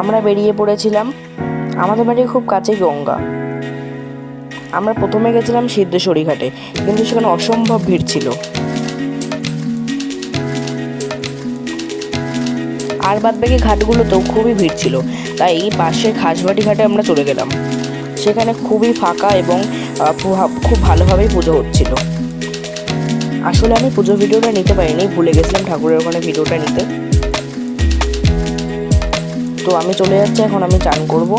আমরা বেরিয়ে পড়েছিলাম, আমাদের বাড়ির খুব কাছে গঙ্গা। আমরা প্রথমে গেছিলাম সিদ্ধেশ্বরী ঘাটে, কিন্তু সেখানে অসম্ভব ভিড় ছিল। আর বাদ বাকি ঘাটগুলোতেও খুবই ভিড় ছিল, তাই এই পাশের খাসবাটি ঘাটে আমরা চলে গেলাম। সেখানে খুবই ফাঁকা এবং খুব ভালোভাবেই পুজো হচ্ছিল। আসলে আমি পুজো ভিডিওটা নিতে পারিনি, ভুলে গেছিলাম ঠাকুরের ওখানে ভিডিওটা নিতে। তো আমি চলে যাচ্ছি, এখন আমি চান করব।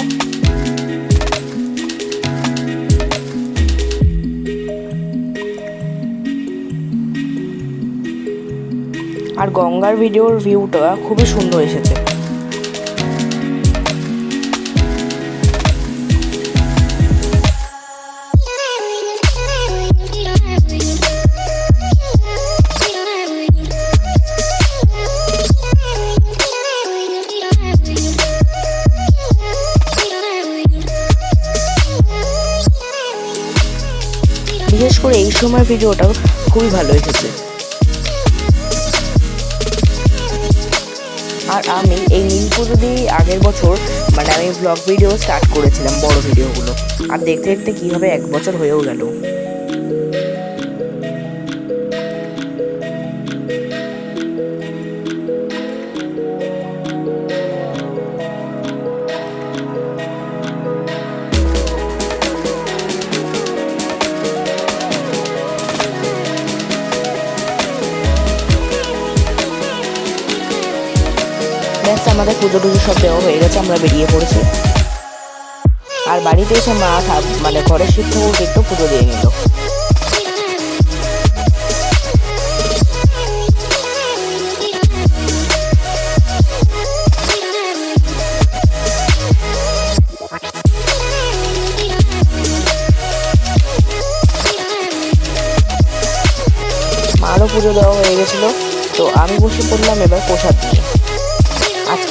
আর গঙ্গার ভিডিওর ভিউটা খুবই সুন্দর এসেছে। বিশেষ করে এই সময় ভিডিওটাও খুবই ভালো এসেছে। আর আমি এই নীল পুজো দিয়েই আগের বছর মানে আমি ব্লগ ভিডিও স্টার্ট করেছিলাম, বড় ভিডিওগুলো আর দেখতে দেখতে কীভাবে এক বছর হয়েও গেল। ব্যাস আমাদের পুজো টুজো সব দেওয়া হয়ে গেছে, আমরা বেরিয়ে পড়েছি। আর বাড়িতে এসে মা মানে ঘরের শিব ঠাকুরকে একটু পুজো দিয়ে নিল। মারও পুজো দেওয়া হয়ে গেছিল, তো আমি বসে পড়লাম এবার প্রসাদ নিয়ে।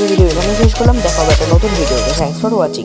আজকের ভিডিও এখানে শেষ করলাম দেখা হবে একটা নতুন ভিডিওতে থ্যাংকস ফর ওয়াচিং